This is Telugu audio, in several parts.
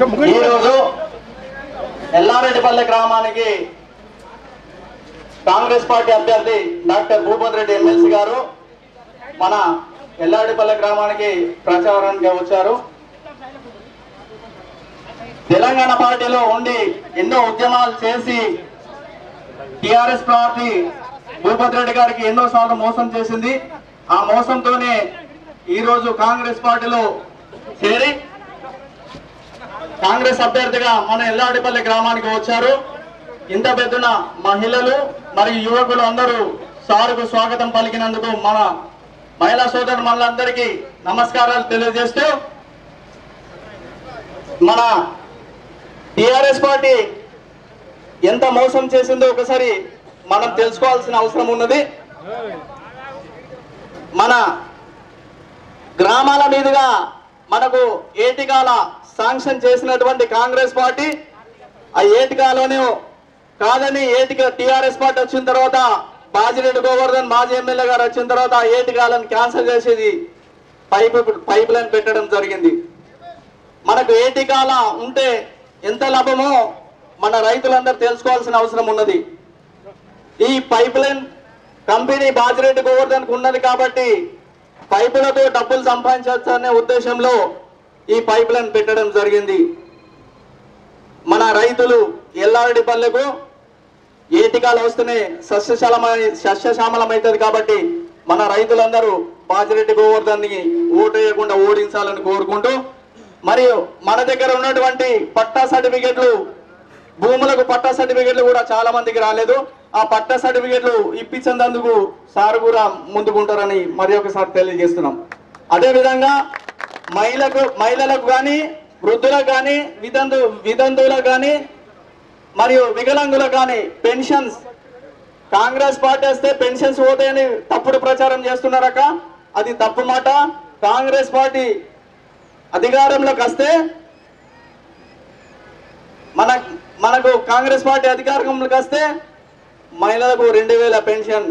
ఈరోజు ఎల్లారెడ్డిపల్లె గ్రామానికి కాంగ్రెస్ పార్టీ అభ్యర్థి డాక్టర్ భూపతి రెడ్డి ఎమ్మెల్సీ గారు మన ఎల్లారెడ్డిపల్లె గ్రామానికి ప్రచారానికి వచ్చారు. తెలంగాణ పార్టీలో ఉండి ఎన్నో ఉద్యమాలు చేసి టిఆర్ఎస్ పార్టీ భూపతి రెడ్డి గారికి ఎన్నో సార్లు మోసం చేసింది. ఆ మోసంతోనే ఈరోజు కాంగ్రెస్ పార్టీలో చేరి కాంగ్రెస్ అభ్యర్థిగా మన ఎల్లాడిపల్లి గ్రామానికి వచ్చారు. ఇంత పెద్దన మహిళలు మరియు యువకులు అందరూ సారుకు స్వాగతం పలికినందుకు మన మహిళా సోదరు మనందరికీ నమస్కారాలు తెలియజేస్తూ మన టిఆర్ఎస్ పార్టీ ఎంత మోసం చేసిందో ఒకసారి మనం తెలుసుకోవాల్సిన అవసరం ఉన్నది. మన గ్రామాల మీదుగా మనకు ఏటికాల శాంక్షన్ చేసినటువంటి కాంగ్రెస్ పార్టీ ఆ ఏటికాలోనే కాదని ఏటిక టిఆర్ఎస్ పార్టీ వచ్చిన తర్వాత బాజిరెడ్డి గోవర్ధన్ మాజీ ఎమ్మెల్యే గారు వచ్చిన తర్వాత ఆ ఏటికాలను క్యాన్సిల్ చేసేది పైప్ పైప్ లైన్ పెట్టడం జరిగింది. మనకు ఏటికాల ఉంటే ఎంత లాభమో మన రైతులందరూ తెలుసుకోవాల్సిన అవసరం ఉన్నది. ఈ పైప్ లైన్ కంపెనీ బాజిరెడ్డి గోవర్ధన్కు ఉన్నది కాబట్టి పైపులతో డబ్బులు సంపాదించవచ్చు అనే ఉద్దేశంలో ఈ పైప్ లైన్ పెట్టడం జరిగింది. మన రైతులు ఎల్లారెడ్డి పల్లెకు ఏటికాలు వస్తూనే సస్యశాలమై సస్యశ్యామలమవుతుంది కాబట్టి మన రైతులందరూ బాజిరెడ్డి గోవర్ధన్ని ఓటేయకుండా ఓడించాలని కోరుకుంటూ మరియు మన దగ్గర ఉన్నటువంటి పట్టా సర్టిఫికెట్లు భూములకు పట్టా సర్టిఫికెట్లు కూడా చాలా మందికి రాలేదు. ఆ పట్టా సర్టిఫికెట్లు ఇప్పించినందుకు సార్ కూడా ముందుకుంటారని మరి ఒకసారి తెలియజేస్తున్నాం. అదేవిధంగా మహిళకు మహిళలకు కానీ వృద్ధులకు కానీ వితంతు వితంతువులకు కానీ మరియు వికలాంగులకు కానీ పెన్షన్స్. కాంగ్రెస్ పార్టీ వస్తే పెన్షన్స్ పోతాయని తప్పుడు ప్రచారం చేస్తున్నారక అది తప్పు మాట. కాంగ్రెస్ పార్టీ అధికారంలోకి వస్తే మన మనకు కాంగ్రెస్ పార్టీ అధికారంలోకి వస్తే మహిళలకు రెండు వేల పెన్షన్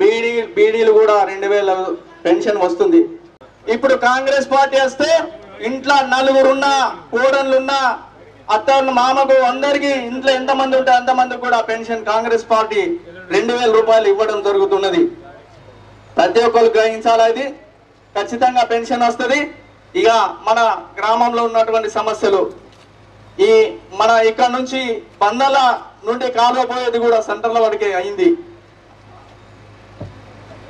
బీడీ బీడీలు కూడా రెండు వేల పెన్షన్ వస్తుంది. ఇప్పుడు కాంగ్రెస్ పార్టీ వస్తే ఇంట్లో నలుగురున్నా కోడన్లున్నా అత్త మామకు అందరికి ఇంట్లో ఎంతమంది ఉంటే అంతమంది కూడా పెన్షన్ కాంగ్రెస్ పార్టీ రెండు వేల రూపాయలు ఇవ్వడం జరుగుతున్నది. ప్రతి ఒక్కరు గ్రహించాలా ఇది? ఖచ్చితంగా పెన్షన్ వస్తుంది. ఇక మన గ్రామంలో ఉన్నటువంటి సమస్యలు. ఈ మన ఇక్కడ నుంచి బందల నుండి కాలువ పోయేది కూడా సెంటర్ల వరకే అయింది.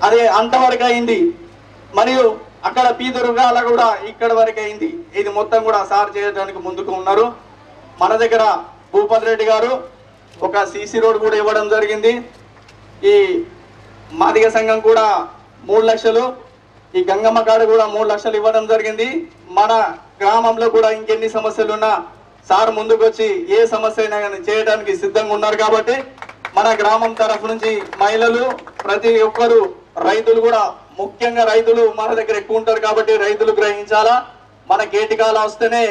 అదే అంతవరకు అయింది. మరియు అక్కడ పీదురుగాల కూడా ఇక్కడ వరకు అయింది. ఇది మొత్తం కూడా సార్ చేయడానికి ముందుకు ఉన్నారు. మన దగ్గర భూపతి రెడ్డి గారు ఒక సీసీ రోడ్ కూడా ఇవ్వడం జరిగింది. ఈ మాదిగ సంఘం కూడా మూడు లక్షలు ఈ గంగమ్మ కాడ కూడా మూడు లక్షలు ఇవ్వడం జరిగింది. మన గ్రామంలో కూడా ఇంకెన్ని సమస్యలు ఉన్నా సార్ ముందుకు వచ్చి ఏ సమస్య అయినా కానీ చేయడానికి సిద్ధంగా ఉన్నారు కాబట్టి మన గ్రామం తరఫు నుంచి మహిళలు ప్రతి ఒక్కరు రైతులు కూడా ముఖ్యంగా రైతులు మన దగ్గర ఎక్కువ ఉంటారు కాబట్టి రైతులు గ్రహించాలా? మన కేటికాల వస్తేనే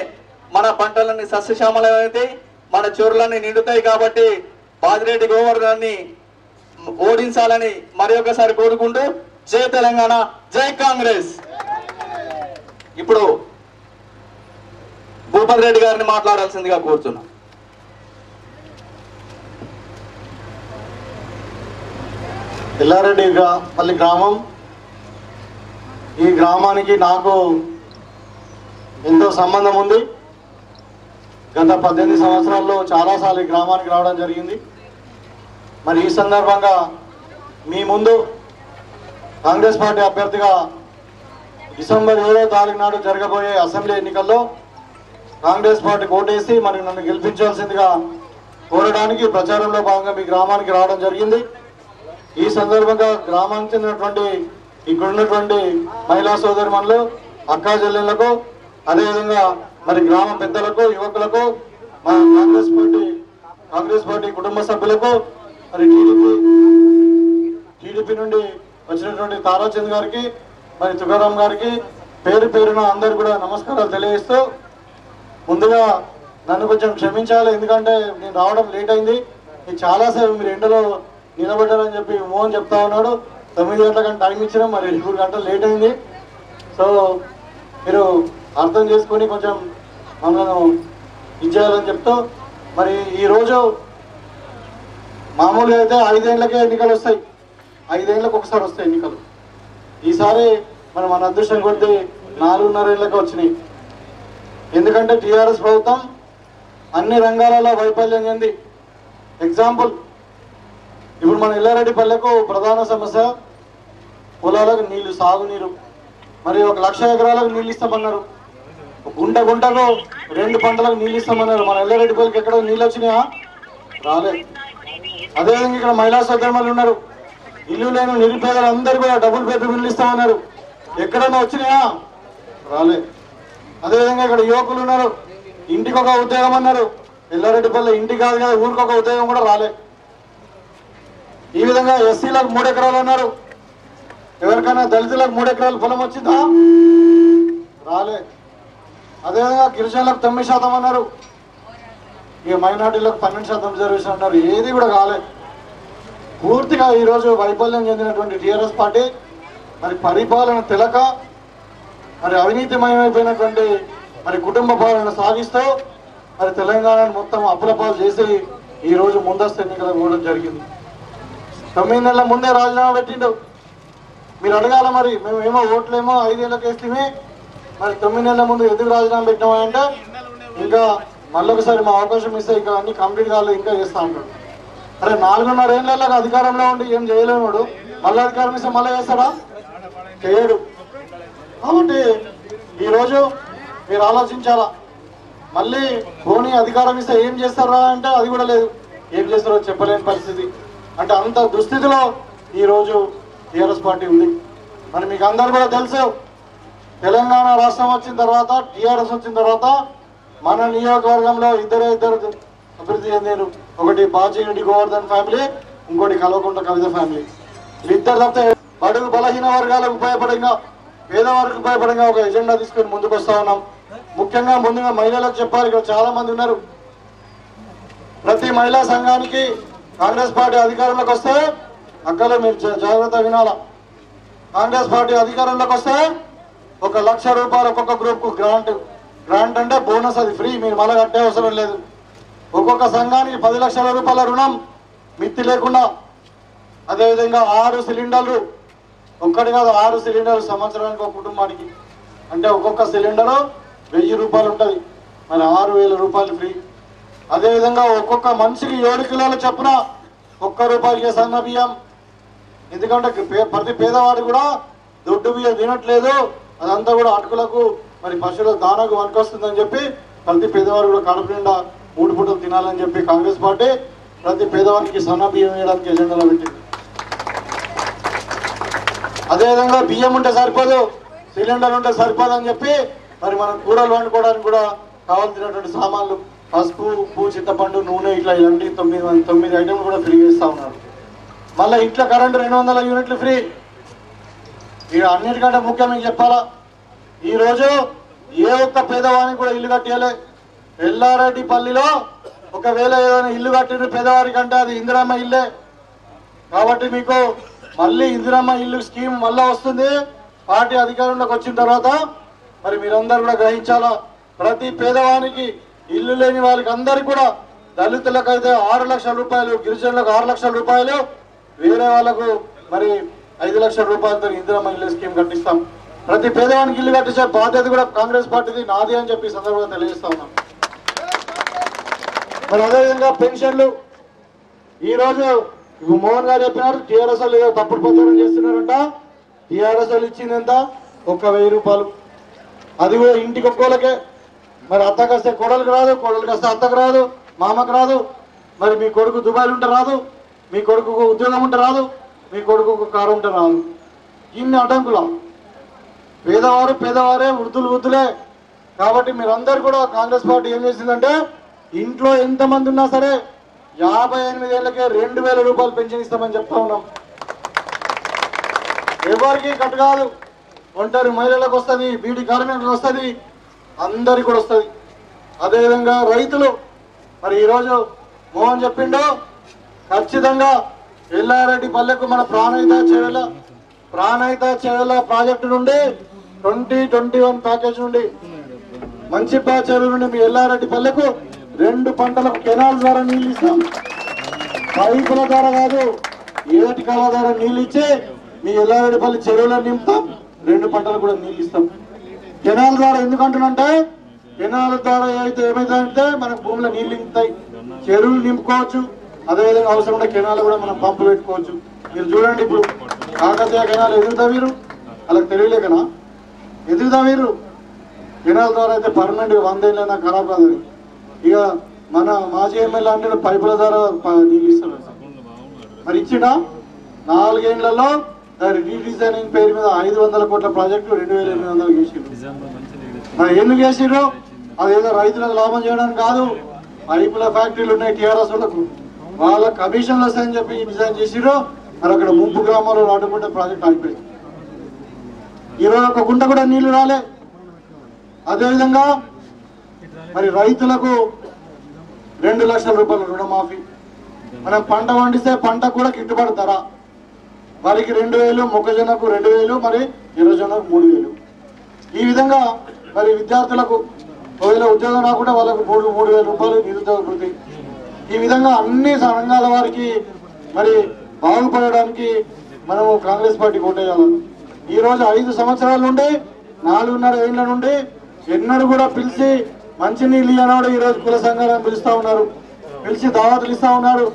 మన పంటలన్నీ సస్యశ్యామలమవుతాయి మన చోరులన్నీ నిండుతాయి కాబట్టి బాజిరెడ్డి గోవర్ధన్ని ఓడించాలని మరి ఒకసారి కోరుకుంటూ జై తెలంగాణ జై కాంగ్రెస్. ఇప్పుడు భూపతి రెడ్డి గారిని మాట్లాడాల్సిందిగా కోరుతున్నా. ఎల్లారెడ్డి పల్లి గ్రామం ఈ గ్రామానికి నాకు ఎంతో సంబంధం ఉంది. గత పద్దెనిమిది సంవత్సరాల్లో చాలాసార్లు ఈ గ్రామానికి రావడం జరిగింది. మరి ఈ సందర్భంగా మీ ముందు కాంగ్రెస్ పార్టీ అభ్యర్థిగా డిసెంబర్ ఏడో తారీఖు నాడు జరగబోయే అసెంబ్లీ ఎన్నికల్లో కాంగ్రెస్ పార్టీ ఓటేసి మరి నన్ను గెలిపించాల్సిందిగా కోరడానికి ప్రచారంలో భాగంగా మీ గ్రామానికి రావడం జరిగింది. ఈ సందర్భంగా గ్రామానికి చెందినటువంటి ఇక్కడ ఉన్నటువంటి మహిళా సోదరిమణులు అక్కా చెల్లెళ్ళకు అదేవిధంగా మరి గ్రామ పెద్దలకు యువకులకు మా కాంగ్రెస్ పార్టీ కాంగ్రెస్ పార్టీ కుటుంబ సభ్యులకు మరి టీడీపీ టీడీపీ నుండి వచ్చినటువంటి తారాచంద్ గారికి మరి తుకారాం గారికి పేరు పేరున అందరు కూడా నమస్కారాలు తెలియజేస్తూ ముందుగా నన్ను కొంచెం క్షమించాలి ఎందుకంటే నేను రావడం లేట్ అయింది. నేను చాలాసేపు మీరు ఎండలో నిలబడ్డారని చెప్పి మోహన్ చెప్తా ఉన్నాడు. తొమ్మిది గంటల టైం ఇచ్చినా మరి మూడు గంటలు లేట్ అయింది. సో మీరు అర్థం చేసుకొని కొంచెం మమ్మల్ని ఇచ్చేయాలని చెప్తూ మరి ఈరోజు మామూలుగా అయితే ఐదేళ్ళకే ఎన్నికలు వస్తాయి. ఐదేళ్ళకు ఒకసారి వస్తాయి ఎన్నికలు. ఈసారి మనం మన అదృష్టం కొద్దీ నాలుగున్నరేళ్ళకు వచ్చినాయి. ఎందుకంటే టీఆర్ఎస్ ప్రభుత్వం అన్ని రంగాలలో వైఫల్యం చెంది ఎగ్జాంపుల్ ఇప్పుడు మన ఎల్లారెడ్డిపల్లెకు ప్రధాన సమస్య పొలాలకు నీళ్ళు సాగునీరు. మరి ఒక లక్ష ఎకరాలకు నీళ్ళు ఇస్తామన్నారు. గుంట గుంటకు రెండు పంటలకు నీళ్ళు ఇస్తామన్నారు. మన ఎల్లారెడ్డి పల్లెకి ఎక్కడ నీళ్ళు వచ్చినాయా? రాలే. అదేవిధంగా ఇక్కడ మహిళా సోదరులు ఉన్నారు. ఇల్లు లేని నిరుపేదలు అందరూ కూడా డబుల్ బెడ్రూమ్ ఇల్లు ఇస్తామన్నారు ఎక్కడైనా వచ్చినాయా? రాలే. అదేవిధంగా ఇక్కడ యువకులు ఉన్నారు. ఇంటికి ఒక ఉద్యోగం అన్నారు. ఎల్లారెడ్డిపల్లి ఇంటి కాదు కదా ఊరికి ఒక ఉద్యోగం కూడా రాలే. ఈ విధంగా ఎస్సీలకు మూడు ఎకరాలు అన్నారు ఎవరికైనా దళితులకు మూడు ఎకరాల పొలం వచ్చిందా? రాలే. అదేవిధంగా గిరిజనులకు తొమ్మిది శాతం అన్నారు. ఇక మైనార్టీలకు పన్నెండు శాతం రిజర్వేషన్ అన్నారు. ఏది కూడా కాలే. పూర్తిగా ఈరోజు వైఫల్యం చెందినటువంటి టీఆర్ఎస్ పార్టీ మరి పరిపాలన తెలక మరి అవినీతిమయమైపోయినటువంటి మరి కుటుంబ పాలన సాగిస్తూ మరి తెలంగాణను మొత్తం అప్పులపాలు చేసి ఈ రోజు ముందస్తు ఎన్నికలకు పోవడం జరిగింది. తొమ్మిది నెలల ముందే రాజీనామా పెట్టిండు. మీరు అడగాల మరి మేము ఏమో ఓట్లేమో ఐదేళ్ళకి వేస్తే మరి తొమ్మిది నెలల ముందు ఎందుకు రాజీనామా పెట్టినామా అంటే ఇంకా మళ్ళొకసారి మా అవకాశం ఇస్తే ఇంకా అన్ని కంప్లీట్ కాలేదు ఇంకా చేస్తా ఉంటాడు. అరే నాలుగున్నర ఏళ్ళకి అధికారంలో ఉండి ఏం చేయలేనుడు మళ్ళీ అధికారం ఇస్తే మళ్ళీ చేస్తాడా? చేయడు. కాబట్టి ఈరోజు మీరు ఆలోచించాలా? మళ్ళీ పోనీ అధికారం ఇస్తే ఏం చేస్తారా అంటే అది కూడా లేదు. ఏం చేస్తారో చెప్పలేని పరిస్థితి. అంటే అంత దుస్థితిలో ఈరోజు టీఆర్ఎస్ పార్టీ ఉంది. మరి మీకు అందరు కూడా తెలుసు తెలంగాణ రాష్ట్రం వచ్చిన తర్వాత టీఆర్ఎస్ వచ్చిన తర్వాత మన నియోజకవర్గంలో ఇద్దరే ఇద్దరు అభివృద్ధి చెందారు ఒకటి బాజిరెడ్డి గోవర్ధన్ ఫ్యామిలీ ఇంకోటి కల్వకుంట కవిత ఫ్యామిలీ. వీళ్ళిద్దరు తప్పితే బడుగు బలహీన వర్గాలకు ఉపయోగపడంగా పేదవారికి ఉపయోగపడంగా ఒక ఎజెండా తీసుకొని ముందుకు వస్తా ఉన్నాం. ముఖ్యంగా ముందుగా మహిళలకు చెప్పాలి ఇక్కడ చాలా మంది ఉన్నారు. ప్రతి మహిళా సంఘానికి కాంగ్రెస్ పార్టీ అధికారంలోకి వస్తే అక్కలో మీరు జాగ్రత్త వినాలా. కాంగ్రెస్ పార్టీ అధికారంలోకి వస్తే ఒక లక్ష రూపాయలు ఒక్కొక్క గ్రూప్కు గ్రాంట్ గ్రాంట్ అంటే బోనస్ అది ఫ్రీ మీరు మళ్ళీ కట్టే అవసరం లేదు. ఒక్కొక్క సంఘానికి పది లక్షల రూపాయల రుణం మిత్తి లేకుండా. అదేవిధంగా ఆరు సిలిండర్లు ఒక్కటి కాదు ఆరు సిలిండర్లు సంవత్సరానికి ఒక కుటుంబానికి. అంటే ఒక్కొక్క సిలిండరు వెయ్యి రూపాయలు ఉంటుంది. మరి ఆరు వేల రూపాయలు ఫ్రీ. అదేవిధంగా ఒక్కొక్క మనిషికి ఏడు కిలోల చొప్పున ఒక్క రూపాయికి సన్న బియ్యం ఎందుకంటే ప్రతి పేదవాడు కూడా దొడ్డు బియ్యం తినట్లేదు. అదంతా కూడా అటుకులకు మరి పశువుల దానకు వస్తుందని చెప్పి ప్రతి పేదవాడు కూడా కడుపు నిండా మూడు పూటలు తినాలని చెప్పి కాంగ్రెస్ పార్టీ ప్రతి పేదవారికి సన్న బియ్యం వేయడానికి ఎజెండాలో పెట్టింది. అదేవిధంగా బియ్యం ఉంటే సరిపోదు సిలిండర్ ఉంటే సరిపోదు అని చెప్పి మరి మనం కూరలు వండుకోవడానికి కూడా కావాల్సినటువంటి సామాన్లు పసుపు ఉప్పు చింతపండు నూనె ఇట్లా ఇలాంటి తొమ్మిది తొమ్మిది ఐటెంలు కూడా ఫ్రీ ఇస్తా ఉన్నారు మళ్ళీ ఇంట్లో కరెంటు రెండు వందల యూనిట్లు ఫ్రీ. ఇక అన్నిటికంటే ముఖ్యం మీకు చెప్పాలా? ఈరోజు ఏ ఒక్క పేదవానికి కూడా ఇల్లు కట్టేయలే. ఎల్లారెడ్డి పల్లిలో ఒకవేళ ఏదైనా ఇల్లు కట్టిన పేదవారికి అంటే అది ఇందిరమ్మ ఇల్లే. కాబట్టి మీకు మళ్ళీ ఇందిరమ్మ ఇల్లు స్కీమ్ మళ్ళా వస్తుంది. పార్టీ అధికారంలోకి వచ్చిన తర్వాత మరి మీరందరూ కూడా గ్రహించాలా? ప్రతి పేదవానికి ఇల్లు లేని వాళ్ళకి అందరికీ కూడా దళితులకైతే ఆరు లక్షల రూపాయలు గిరిజనులకు ఆరు లక్షల రూపాయలు వేరే వాళ్ళకు మరి ఐదు లక్షల రూపాయలతో ఇందిరమ్మ ఇల్లు స్కీమ్ కట్టిస్తాం. ప్రతి పేదవానికి ఇల్లు కట్టించే బాధ్యత కూడా కాంగ్రెస్ పార్టీది నాది అని చెప్పి సందర్భంగా తెలియజేస్తా ఉన్నాం. మరి అదేవిధంగా పెన్షన్లు. ఈ రోజు మోహన్ గారు చెప్పినారు టీఆర్ఎస్ ఏదో తప్పుడు ప్రచారం చేస్తున్నారంట. టీఆర్ఎస్ వాళ్ళు ఇచ్చింది ఎంత? ఒక్క వెయ్యి రూపాయలు. అది కూడా ఇంటికి ఒక్కోళ్ళకే. మరి అత్తకు వస్తే కోడలికి రాదు కోడలికి వస్తే అత్తకు రాదు మామకు రాదు. మరి మీ కొడుకు దుబాయ్ ఉంటే రాదు. మీ కొడుకు ఉద్యోగం ఉంటే రాదు మీ కొడుకు కారు ఉంటే రాదు. ఇన్ని అటంకులం పేదవారు పేదవారే వృద్ధులు వృద్ధులే. కాబట్టి మీరందరూ కూడా కాంగ్రెస్ పార్టీ ఏం చేసిందంటే ఇంట్లో ఎంతమంది ఉన్నా సరే యాభై ఎనిమిది ఏళ్ళకే రెండు వేల రూపాయలు పెన్షన్ ఇస్తామని చెప్తా ఉన్నాం. ఎవరికి కట్టు కాదు. ఒంటరి మహిళలకు వస్తుంది బీడీ కార్మికులకు వస్తుంది అందరికి కూడా వస్తుంది. అదేవిధంగా రైతులు మరి ఈరోజు మోహన్ చెప్పిండు ఖచ్చితంగా ఎల్లారెడ్డి పల్లెకు మన ప్రాణహిత చేవెల ప్రాణహిత చేవెల ప్రాజెక్టు నుండి ట్వంటీ ట్వంటీ వన్ ప్యాకేజ్ నుండి మంచి చెరువు నుండి మీ ఎల్లారెడ్డి పల్లెకు రెండు పంటలకు కెనాల్ ద్వారా నీళ్ళు ఇస్తాం. పైపుల ద్వారా కాదు ఏటి కాల ద్వారా నీళ్ళు ఇచ్చి మీ ఎల్లారెడ్డిపల్లి చెరువులో నింపుతాం. రెండు పంటలు కూడా నీళ్ళు ఇస్తాం. కెనాల్ ద్వారా ఎందుకు అంటున్నంటే కెనాల్ ద్వారా అయితే అంటే మనకు భూమిలో నీళ్ళు నింపుతాయి. చెరువులు నింపుకోవచ్చు. అదేవిధంగా అవసరం ఉంటే కెనాల్ కూడా మనం పంపు పెట్టుకోవచ్చు. మీరు చూడండి ఇప్పుడు కాకతీయ కెనాల్ ఎదుగుతా మీరు? వాళ్ళకి తెలియలేకనా ఎదుగుతా మీరు? కెనాల్ ద్వారా అయితే పర్మనెంట్ వందేళ్ళైనా ఖరాబ్ కాదు ఇక మన మాజీ ఎమ్మెల్యే అంటే పైపుల ద్వారా ప- నీళ్ళు మరి ఇచ్చిన నాలుగేళ్ళలో దాని రీడిజైనింగ్ పేరు మీద ఐదు వందల కోట్ల ప్రాజెక్టు రెండు వేల ఎనిమిది వందలు చేసిండ్రు మరి ఎందుకు చేసిండ్రు? అదేదో రైతులకు లాభం చేయడానికి కాదు. పైపుల ఫ్యాక్టరీలు ఉన్నాయి టీఆర్ఎస్ వాళ్ళకు. వాళ్ళ కమిషన్లు వస్తాయని చెప్పి డిజైన్ చేసిరు మరి అక్కడ ముంపు గ్రామంలో రాడుకుంటే ప్రాజెక్ట్ ఆగిపోయింది. ఇరవై ఒక్క గుంట కూడా నీళ్ళు రాలే. అదేవిధంగా మరి రైతులకు రెండు లక్షల రూపాయల రుణమాఫీ. మనం పంట పండిస్తే పంట కూడా గిట్టుబాటు ధర. వారికి రెండు వేలు మొక్కజొన్నకు రెండు వేలు మరి ఎర్రజొన్నకు మూడు వేలు. ఈ విధంగా మరి విద్యార్థులకు ఒకవేళ ఉద్యోగం రాకుండా వాళ్ళకు మూడు మూడు వేల రూపాయలు నిరుద్యోగ వృత్తి ఈ విధంగా అన్ని రంగాల వారికి మరి బాగుపడడానికి మనము కాంగ్రెస్ పార్టీ ఓటేయాలి ఈ రోజు ఐదు సంవత్సరాల నుండి నాలుగున్నర ఏళ్ళ నుండి ఎన్నడూ కూడా పిలిచి మంచి నీళ్ళు ఈరోజు ఈ రోజు కుల సంఘాలను పిలుస్తూ ఉన్నారు. పిలిచి దావతులు ఇస్తూ ఉన్నారు.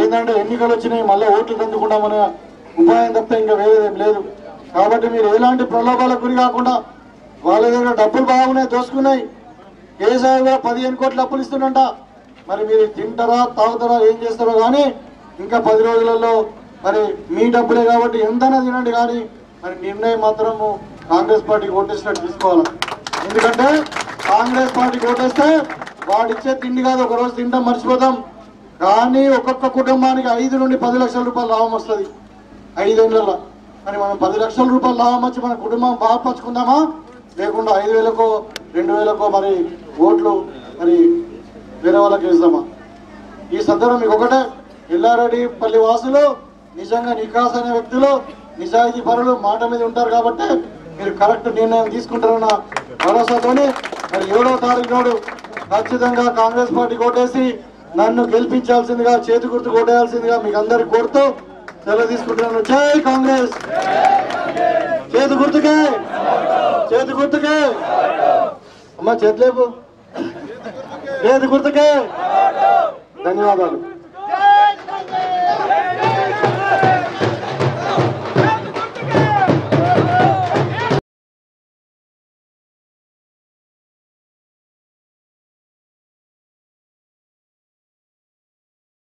ఏంటంటే ఎన్నికలు వచ్చినాయి మళ్ళీ ఓట్లు తందుకుంటామనే ఉపాయం తప్పితే ఇంకా వేరేదేం లేదు. కాబట్టి మీరు ఎలాంటి ప్రలోభాలకు గురి కాకుండా వాళ్ళ దగ్గర డబ్బులు బాగున్నాయి దోసుకున్నాయి. కేసీఆర్ కూడా పదిహేను కోట్లు అప్పులు ఇస్తుందంట మరి మీరు తింటారా తాగుతారా ఏం చేస్తారో కానీ ఇంకా పది రోజులలో మరి మీ డబ్బులే కాబట్టి ఎంతైనా తినండి కానీ మరి నిర్ణయం మాత్రము కాంగ్రెస్ పార్టీకి ఓటేసినట్టు తీసుకోవాలి. ఎందుకంటే కాంగ్రెస్ పార్టీకి ఓటేస్తే వాడిచ్చే తిండి కాదు ఒకరోజు తింటాం మర్చిపోతాం. కానీ ఒక్కొక్క కుటుంబానికి ఐదు నుండి పది లక్షల రూపాయలు లాభం వస్తుంది. ఐదేళ్ళలో. మరి మనం పది లక్షల రూపాయలు లాభం వచ్చి మన కుటుంబం బాగుపరుచుకుందామా లేకుండా ఐదు వేలకో రెండు వేలకో మరి ఓట్లు మరి వేరే వాళ్ళకి ఇస్తామా ఈ సందర్భం మీకు ఒకటే. ఎల్లారెడ్డి పల్లి వాసులు నిజంగా నికాస్ అనే వ్యక్తులు నిజాయితీ పరులు మాట మీద ఉంటారు కాబట్టి మీరు కరెక్ట్ నిర్ణయం తీసుకుంటారన్న భరోసాతోని మరి ఏడో తారీఖు నాడు ఖచ్చితంగా కాంగ్రెస్ పార్టీ కోటేసి నన్ను గెలిపించాల్సిందిగా చేతి గుర్తు కొట్టేయాల్సిందిగా మీకు అందరికి కోరుతూ సెలవు తీసుకుంటున్నాను. జై కాంగ్రెస్! చేతి గుర్తుకే! చేతి గుర్తుకే! అమ్మ చేతులేపు చేతి గుర్తుకే ధన్యవాదాలు